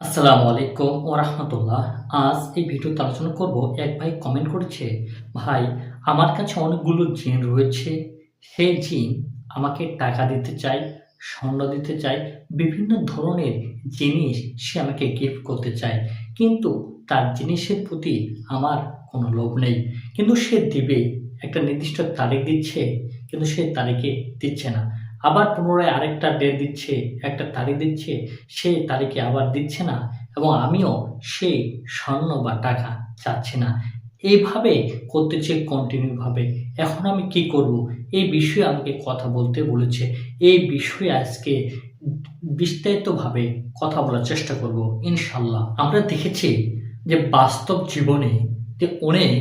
আসসালামু আলাইকুম ও রাহমাতুল্লাহ। আজ এই ভিডিওতে আলোচনা করব, এক ভাই কমেন্ট করেছে, ভাই, আমার কাছে অনেকগুলো জিন রয়েছে। সেই জিন আমাকে টাকা দিতে চায় স্বর্ণ দিতে চায় বিভিন্ন ধরনের জিনিস সে আমাকে গিফট করতে চায়। কিন্তু তার জিনিসের প্রতি আমার কোনো লোভ নেই। কিন্তু সে দিবে, একটা নির্দিষ্ট তারিখ দিচ্ছে, কিন্তু সে তারিখে দিচ্ছে না। আবার পুনরায় আরেকটা ডেট দিচ্ছে, একটা তারিখ দিচ্ছে, সেই তারিখে আবার দিচ্ছে না এবং আমিও সেই স্বর্ণ বা টাকা চাচ্ছি না। এইভাবে করতেছে কন্টিনিউভাবে এখন আমি কি করব? এই বিষয়ে আমাকে কথা বলতে বলেছে। এই বিষয়ে আজকে বিস্তারিতভাবে কথা বলার চেষ্টা করব ইনশাল্লাহ আমরা দেখেছি যে বাস্তব জীবনে যে অনেক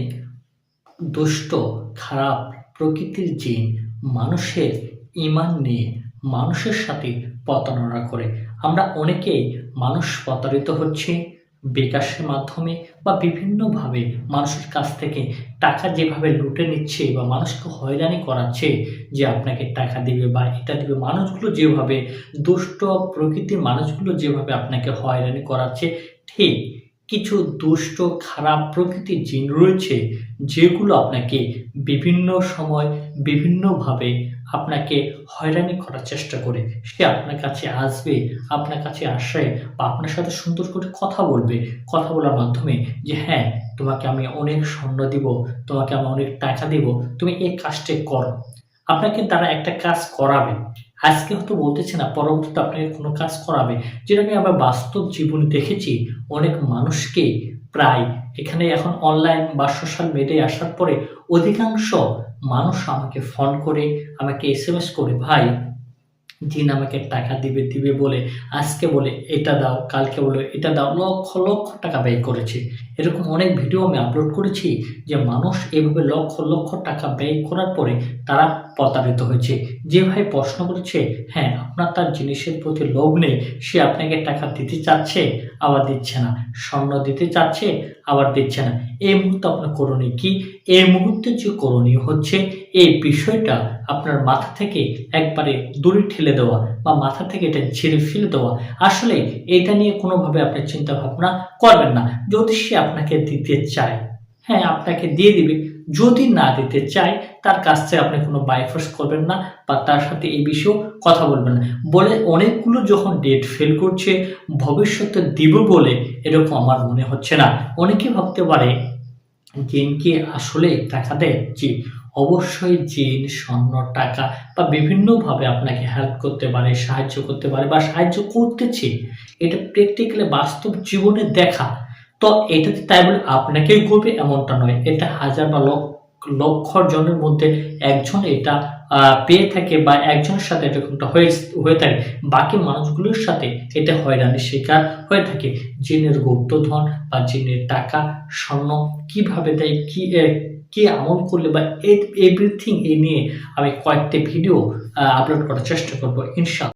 দুষ্ট, খারাপ প্রকৃতির জিন মানুষের ইমান নিয়ে মানুষের সাথে প্রতারণা করে। আমরা অনেকেই মানুষ প্রতারিত হচ্ছে বিকাশের মাধ্যমে বা বিভিন্নভাবে মানুষের কাছ থেকে টাকা যেভাবে লুটে নিচ্ছে বা মানুষকে হয়রানি করাচ্ছে যে আপনাকে টাকা দিবে বা এটা দিবে, মানুষগুলো যেভাবে, দুষ্ট প্রকৃতির মানুষগুলো যেভাবে আপনাকে হয়রানি করাচ্ছে, ঠিক কিছু দুষ্ট, খারাপ প্রকৃতির জিন রয়েছে যেগুলো আপনাকে বিভিন্ন সময় বিভিন্নভাবে আপনাকে হয়রানি করার চেষ্টা করে। সে আপনার কাছে আসবে, আপনার কাছে আসে বা আপনার সাথে সুন্দর করে কথা বলবে। কথা বলার মাধ্যমে যে হ্যাঁ তোমাকে আমি অনেক স্বর্ণ দিব, তোমাকে আমি অনেক টাকা দিব, তুমি এই কাজটি করো। আপনাকে তারা একটা কাজ করাবে। আজকে হয়তো বলতেছে না, পরবর্তীতে আপনাকে কোনো কাজ করাবে। যেটা আমি আবার বাস্তব জীবনে দেখেছি, অনেক মানুষকে প্রায় এখানে এখন অনলাইন বা সোশ্যাল মিডিয়ায় আসার পরে অধিকাংশ মানুষ আমাকে ফোন করে, আমাকে এস করে, ভাই জিন আমাকে টাকা দিবে দিবে বলে, আজকে বলে, এটা দাও, কালকে বলে, এটা দাও, লক্ষ লক্ষ টাকা ব্যয় করেছে। এরকম অনেক ভিডিও আমি আপলোড করেছি যে মানুষ এভাবে লক্ষ লক্ষ টাকা ব্যয় করার পরে তারা প্রতারিত হয়েছে। যে ভাই প্রশ্ন করেছে হ্যাঁ আপনার তার জিনিসের প্রতি লোভ নেই, সে আপনাকে টাকা দিতে চাচ্ছে, আবার দিচ্ছে না। স্বর্ণ দিতে চাচ্ছে, আবার দিচ্ছে না। এই মুহূর্তে আপনার করণীয় কি? এই মুহূর্তে যে করণীয় হচ্ছে এই বিষয়টা আপনার মাথা থেকে একবারে দূরে ঠেলে দেওয়া বা মাথা থেকে এটা ছেড়ে ফেলে দেওয়া, আসলে এটা নিয়ে কোনোভাবে আপনি চিন্তা ভাবনা করবেন না। যদি সে আপনাকে দিতে চায় হ্যাঁ আপনাকে দিয়ে দিবে। যদি না দিতে চায়, তার কাছ থেকে আপনি কোনো বাইফোর্স করবেন না বা তার সাথে এই বিষয়েও কথা বলবেন না। বলে অনেকগুলো যখন ডেট ফেল করছে, ভবিষ্যতে দিব বলে এরকম আমার মনে হচ্ছে না। অনেকে ভাবতে পারে জিনকে আসলে টাকা দেয়, জি অবশ্যই জিন, স্বর্ণ, টাকা বা বিভিন্নভাবে আপনাকে হেল্প করতে পারে, সাহায্য করতে পারে বা সাহায্য করতেছে। এটা প্র্যাকটিক্যালি বাস্তব জীবনে দেখা। তো এটাতে তাই বলে আপনাকেই করবে এমনটা নয়। এটা হাজার বা লক্ষ লক্ষ জনের মধ্যে একজন এটা পেয়ে থাকে বা একজনের সাথে এরকমটা হয়ে হয়ে থাকে। বাকি মানুষগুলোর সাথে এটা হয়রানির শিকার হয়ে থাকে। জিনের গুপ্তধন বা জিনের টাকা, স্বর্ণ কীভাবে দেয়, কি কি আমল করলে বা এভরিথিং এ নিয়ে আমি কয়েকটি ভিডিও আপলোড করার চেষ্টা করব ইনশাল্লাহ